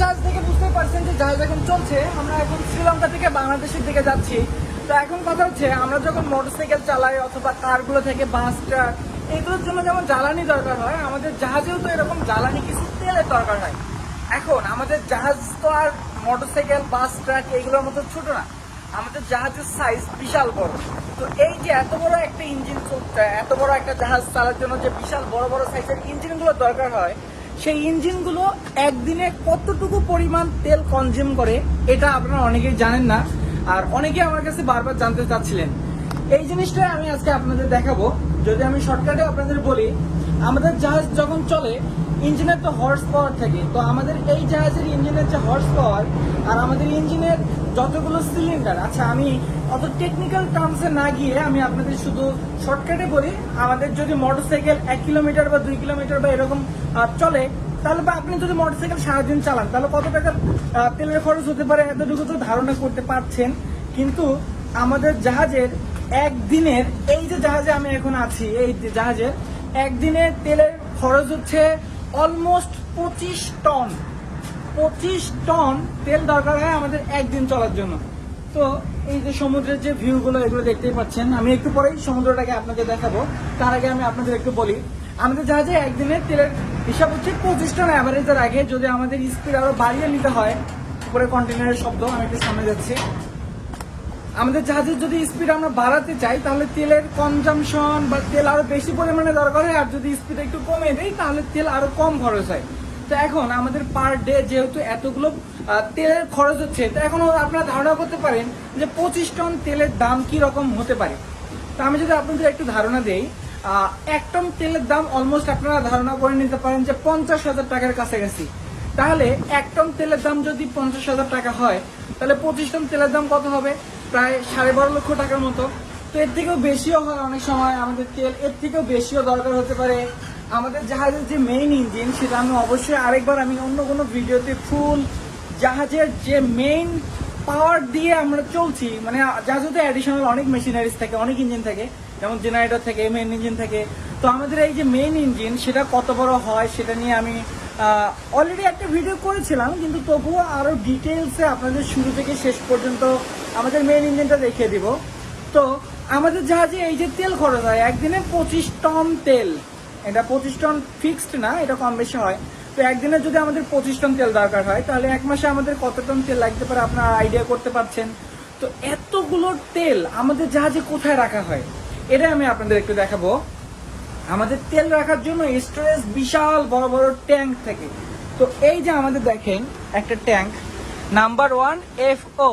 জাহাজ থেকে বুঝতে পারছেন যে জাহাজ এখন চলছে। আমরা এখন শ্রীলঙ্কা থেকে বাংলাদেশের দিকে যাচ্ছি। তো এখন কথা হচ্ছে, আমরা যখন মোটরসাইকেল চালাই অথবা কারগুলো থেকে বাস, ট্রাক, এগুলোর জন্য যেমন জ্বালানি দরকার হয়, আমাদের জাহাজেও তো এরকম জ্বালানি কিছু তেলের দরকার হয়। এখন আমাদের জাহাজ তো আর মোটরসাইকেল, বাস, ট্রাক এগুলোর মতো ছোট না। আমাদের জাহাজের সাইজ বিশাল বড়। তো এই যে এত বড় একটা ইঞ্জিন এত বড় একটা জাহাজ চালার জন্য যে বিশাল বড় বড় সাইজের ইঞ্জিনগুলো দরকার হয় সেই ইঞ্জিনগুলো একদিনে কতটুকু পরিমাণ তেল কনজিউম করে, এটা আপনারা অনেকেই জানেন না। আর অনেকেই আমার কাছে বারবার জানতে চাচ্ছিলেন। এই জিনিসটা আমি আজকে আপনাদের দেখাবো। যদি আমি শর্টকাটে আপনাদের বলি আমাদের জাহাজ যখন চলে ইঞ্জিনের তো হর্স পাওয়ার থাকে। তো আমাদের এই জাহাজের ইঞ্জিনের যে হর্স পাওয়ার আর আমাদের ইঞ্জিনের যতগুলো সিলিন্ডার আচ্ছা আমি অত টেকনিক্যাল টার্মসে না গিয়ে আমি আপনাদের শুধু শর্টকাটে বলি, আমাদের যদি মোটরসাইকেল এক কিলোমিটার বা দুই কিলোমিটার বা এরকম চলে, তাহলে বা আপনি যদি মোটরসাইকেল সারাদিন চালান, তাহলে কত টাকা তেলের খরচ হতে পারে, এতটুকু তো ধারণা করতে পারছেন। কিন্তু আমাদের জাহাজের একদিনের, এই যে জাহাজে আমি এখন আছি, এই জাহাজের একদিনের তেলের খরচ হচ্ছে অলমোস্ট পঁচিশ টন পঁচিশ টন তেল দরকার হয় আমাদের একদিন চলার জন্য। তো এই যে সমুদ্রের যে ভিউগুলো এগুলো দেখতেই পাচ্ছেন। আমি একটু পরেই সমুদ্রটাকে আপনাকে দেখাবো। তার আগে আমি আপনাদের একটু বলি, আমাদের জাহাজে একদিনের তেলের হিসাব হচ্ছে পঁচিশ টন অ্যাভারেজের আগে। যদি আমাদের স্পিড আরও বাড়িয়ে নিতে হয়, উপরে কন্টেনারের শব্দ, আমি একটু সামনে যাচ্ছি। আমাদের জাহাজের যদি স্পিড আমরা বাড়াতে চাই, তাহলে তেলের কনজামশন বা তেল আরও বেশি পরিমাণে দরকার হয়, আর যদি স্পিড একটু কমে দেয় তাহলে তেল আরও কম খরচ হয়। তো এখন আমাদের পার ডে যেহেতু এতগুলো তেলের খরচ হচ্ছে, তো এখন আপনারা ধারণা করতে পারেন যে পঁচিশ টন তেলের দাম কি রকম হতে পারে। তো আমি যদি আপনাদের একটু ধারণা দেই এক টন তেলের দাম অলমোস্ট আপনারা ধারণা করে নিতে পারেন যে পঞ্চাশ হাজার টাকার কাছাকাছি। তাহলে এক টন তেলের দাম যদি পঞ্চাশ হাজার টাকা হয়, তাহলে পঁচিশ টন তেলের দাম কত হবে? প্রায় সাড়ে বারো লক্ষ টাকার মতো। তো এর থেকেও বেশিও হয় অনেক সময় আমাদের তেল। এর থেকেও বেশিও দরকার হতে পারে। আমাদের জাহাজের যে মেইন ইঞ্জিন সেটা আমি অবশ্যই আরেকবার আমি অন্য কোনো ভিডিওতে ফুল জাহাজের যে মেইন পাওয়ার দিয়ে আমরা চলছি মানে জাহাজে তো অ্যাডিশনাল অনেক মেশিনারিজ থাকে, অনেক ইঞ্জিন থাকে, যেমন জেনারেটর থাকে মেইন ইঞ্জিন থাকে। তো আমাদের এই যে মেইন ইঞ্জিন সেটা কত বড় হয় সেটা নিয়ে আমি অলরেডি একটা ভিডিও করেছিলাম, কিন্তু তবুও আরও ডিটেলসে আপনাদের শুরু থেকে শেষ পর্যন্ত আমাদের মেন ইঞ্জিনটা দেখিয়ে দিব। তো আমাদের জাহাজে এই যে তেল খরচ হয়, একদিনে পঁচিশ টন তেল। এটা পঁচিশ টন ফিক্সড না, এটা কম বেশি হয়। তো একদিনে যদি আমাদের পঁচিশ টন তেল দরকার হয়, তাহলে এক মাসে আমাদের কত টন তেল লাগতে পারে আপনারা আইডিয়া করতে পারছেন। তো এতগুলো তেল আমাদের জাহাজে কোথায় রাখা হয়, এটা আমি আপনাদের একটু দেখাবো। আমাদের তেল রাখার জন্য স্টোরেজ বিশাল বড় বড় ট্যাঙ্ক থাকে। তো এই যে আমাদের দেখেন, একটা tank number one F O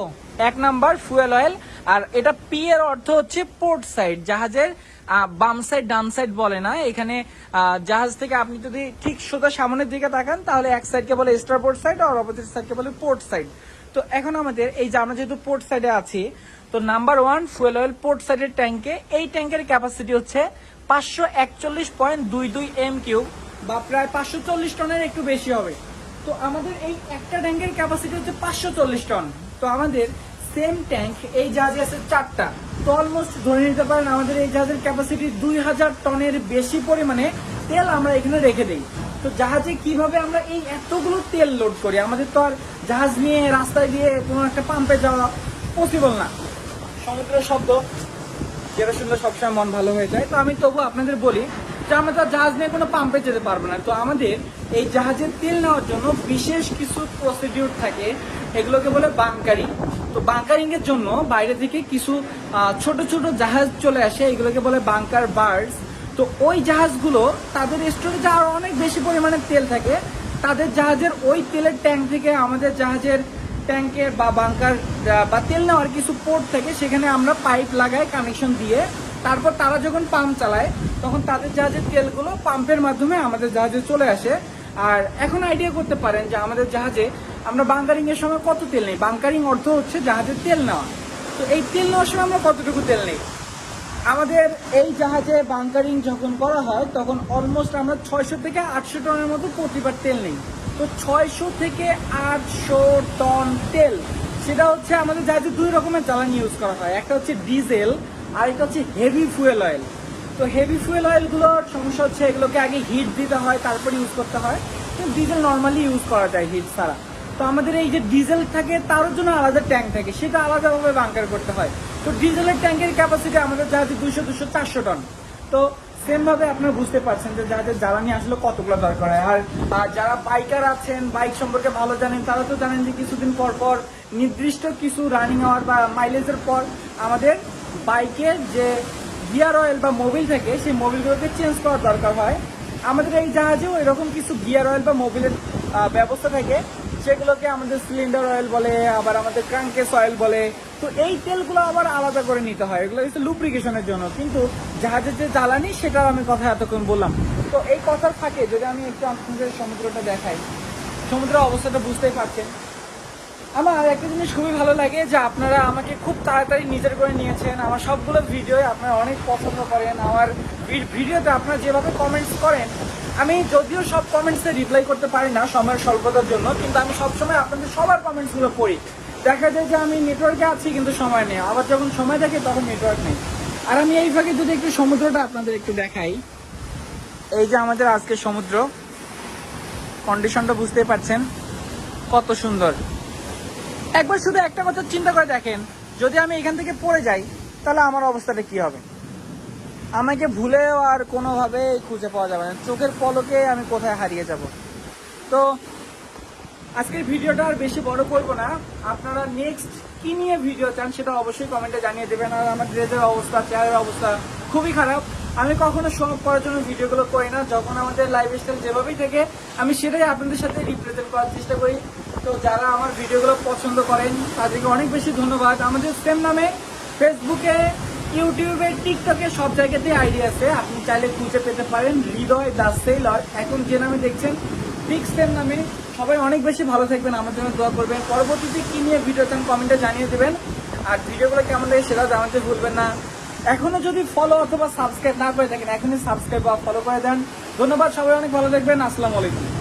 এক নাম্বার ফুয়েল অয়েল আর এটা পি এর অর্থ হচ্ছে পোর্ট সাইড জাহাজের বাম সাইড ডান সাইড বলে না। এখানে জাহাজ থেকে আপনি যদি ঠিক সোজা সামনের দিকে তাকান, তাহলে এক সাইডকে বলে স্টারপোর্ট সাইড আর অপোজিট সাইডকে বলে পোর্ট সাইড তো এখন আমাদের এই যে আমরা যেহেতু পোর্ট সাইডে আছি, তো number one fuel oil port সাইডের ট্যাঙ্কে এই ট্যাঙ্কের ক্যাপাসিটি হচ্ছে পাঁচশো একচল্লিশ পয়েন্ট দুই দুই এম বা প্রায় পাঁচশো চল্লিশ টনের একটু বেশি হবে। তো আমাদের এই একটা ট্যাঙ্কের ক্যাপাসিটি হচ্ছে পাঁচশো চল্লিশ টন। তো আমাদের সেম ট্যাঙ্ক এই জাহাজে আছে চারটা। ধরে নিতে পারেন আমাদের এই জাহাজের ক্যাপাসিটি দুই হাজার টনের বেশি পরিমাণে তেল আমরা এখানে রেখে দিই। তো জাহাজে কীভাবে আমরা এই এতগুলো তেল লোড করি? আমাদের তো আর জাহাজ নিয়ে রাস্তায় দিয়ে কোনো একটা পাম্পে যাওয়া পসিবল না। সমুদ্রের শব্দ। যেটা শুনলে সবসময় মন ভালো হয়ে যায়। তো আমি তবু আপনাদের বলি যে আমরা তো জাহাজ নিয়ে কোনো পাম্পে যেতে পারব না। তো আমাদের এই জাহাজের তেল নেওয়ার জন্য বিশেষ কিছু প্রসিডিউর থাকে। এগুলোকে বলে বাংকারিং তো বাংকারিং এর জন্য বাইরে থেকে কিছু ছোট ছোট জাহাজ চলে আসে। এগুলোকে বলে বাংকার বার্ডস তো ওই জাহাজগুলো তাদের স্টোরেজে আরও অনেক বেশি পরিমাণে তেল থাকে। তাদের জাহাজের ওই তেলের ট্যাঙ্ক থেকে আমাদের জাহাজের ট্যাঙ্কের বা বাংকার বা তেল নেওয়ার কিছু পোর্ট থেকে, সেখানে আমরা পাইপ লাগাই কানেকশন দিয়ে। তারপর তারা যখন পাম্প চালায়, তখন তাদের জাহাজের তেলগুলো পাম্পের মাধ্যমে আমাদের জাহাজে চলে আসে। আর এখন আইডিয়া করতে পারেন যে আমাদের জাহাজে আমরা বাংকারিং এর সময় কত তেল নেই? বাংকারিং অর্থ হচ্ছে জাহাজের তেল নেওয়া। তো এই তেল নেওয়ার সময় আমরা কতটুকু তেল নেই? আমাদের এই জাহাজে বাংকারিং যখন করা হয়, তখন অলমোস্ট আমরা ছয়শো থেকে আটশো টনের মতো প্রতিবার তেল নেই। তো ছয়শো থেকে আটশো টন তেল। সেটা হচ্ছে আমাদের জাহাজে দুই রকমের জ্বালানি ইউজ করা হয়। একটা হচ্ছে ডিজেল আর একটা হচ্ছে হেভি ফুয়েল অয়েল তো হেভি ফুয়েল অয়েলগুলোর সমস্যা হচ্ছে এগুলোকে আগে হিট দিতে হয়, তারপর ইউজ করতে হয়। কিন্তু ডিজেল নর্মালি ইউজ করা যায় হিট ছাড়া। তো আমাদের এই যে ডিজেল থাকে তার জন্য আলাদা ট্যাঙ্ক থাকে। সেটা আলাদাভাবে বাংকার করতে হয়। তো ডিজেলের ট্যাঙ্কের ক্যাপাসিটি আমাদের জাহাজে দুশো দুশো চারশো টন। তো সেম ভাবে আপনারা বুঝতে পারছেন যে যাদের জ্বালানি আসলে কতগুলো দরকার হয়। আর আর যারা বাইকার আছেন, বাইক সম্পর্কে ভালো জানেন, তারা তো জানেন যে কিছুদিন পর পর নির্দিষ্ট কিছু রানিং আওয়ার বা মাইলেজের পর আমাদের বাইকের যে গিয়ার অয়েল বা মোবিল থাকে, সেই মোবিলগুলোকে চেঞ্জ করার দরকার হয়। আমাদের এই জাহাজেও এরকম কিছু গিয়ার অয়েল বা মোবিলের ব্যবস্থা থাকে সেগুলোকে আমাদের সিলিন্ডার অয়েল বলে, আবার আমাদের ক্রাঙ্কেস অয়েল বলে তো এই তেলগুলো আবার আলাদা করে নিতে হয়। এগুলো হচ্ছে লুব্রিকেশনের জন্য। কিন্তু জাহাজের যে জ্বালানি সেটাও আমি কথা এতক্ষণ বললাম। তো এই কথার ফাঁকে যদি আমি একটু আপনাদের সমুদ্রটা দেখাই। সমুদ্রের অবস্থাটা বুঝতেই পারছেন। আমার একটা জিনিস খুবই ভালো লাগে যে আপনারা আমাকে খুব তাড়াতাড়ি নিজের করে নিয়েছেন। আমার সবগুলো ভিডিও আপনারা অনেক পছন্দ করেন। আমার ভিডিওতে আপনারা যেভাবে কমেন্টস করেন, আমি যদিও সব কমেন্টসে রিপ্লাই করতে পারি না সময়ের স্বল্পতার জন্য, কিন্তু আমি সবসময় আপনাদের সবার কমেন্টসগুলো পড়ি। দেখা যায় যে আমি নেটওয়ার্কে আছি কিন্তু সময় নেই। আবার যখন সময় থাকে তখন নেটওয়ার্ক নেই। আর আমি এই ফাঁকে যদি একটু সমুদ্রটা আপনাদের একটু দেখাই। এই যে আমাদের আজকে সমুদ্র। কন্ডিশনটা বুঝতেই পারছেন। কত সুন্দর। একবার শুধু একটা কথা চিন্তা করে দেখেন। যদি আমি এখান থেকে পড়ে যাই, তাহলে আমার অবস্থাটা কি হবে? আমাকে ভুলেও আর কোনোভাবে খুঁজে পাওয়া যাবে না। চোখের পলকে আমি কোথায় হারিয়ে যাব? তো আজকের ভিডিওটা আর বেশি বড় করব না। আপনারা নেক্সট কি নিয়ে ভিডিও চান সেটা অবশ্যই কমেন্টে জানিয়ে দেবেন। আর আমার ড্রেসের অবস্থা চেয়ারের অবস্থা খুবই খারাপ। আমি কখনো শো করার জন্য ভিডিওগুলো করি না। যখন আমাদের লাইফ স্টাইল যেভাবেই থাকে, আমি সেটাই আপনাদের সাথে রিপ্রেজেন্ট করার চেষ্টা করি। তো যারা আমার ভিডিওগুলো পছন্দ করেন, তাদেরকে অনেক বেশি ধন্যবাদ। আমাদের সেম নামে ফেসবুকে ইউটিউবে টিকটকে সব জায়গাতেই আইডি আছে। আপনি চাইলে খুঁজে পেতে পারেন। হৃদয় দা সেলর এখন যে নামে দেখছেন সেম নামে সবাই অনেক বেশি ভালো থাকবেন, আমার জন্য দোয়া করবেন। পরবর্তীতে কি নিয়ে ভিডিও চান কমেন্টে জানিয়ে দেবেন। আর ভিডিওগুলো কেমন লাগে সেটা জানাতে ভুলবেন না। এখনও যদি ফলো অথবা সাবস্ক্রাইব না করে থাকেন, এখনই সাবস্ক্রাইব বা ফলো করে দেন। ধন্যবাদ, সবাই অনেক ভালো থাকবেন। আসসালামু আলাইকুম।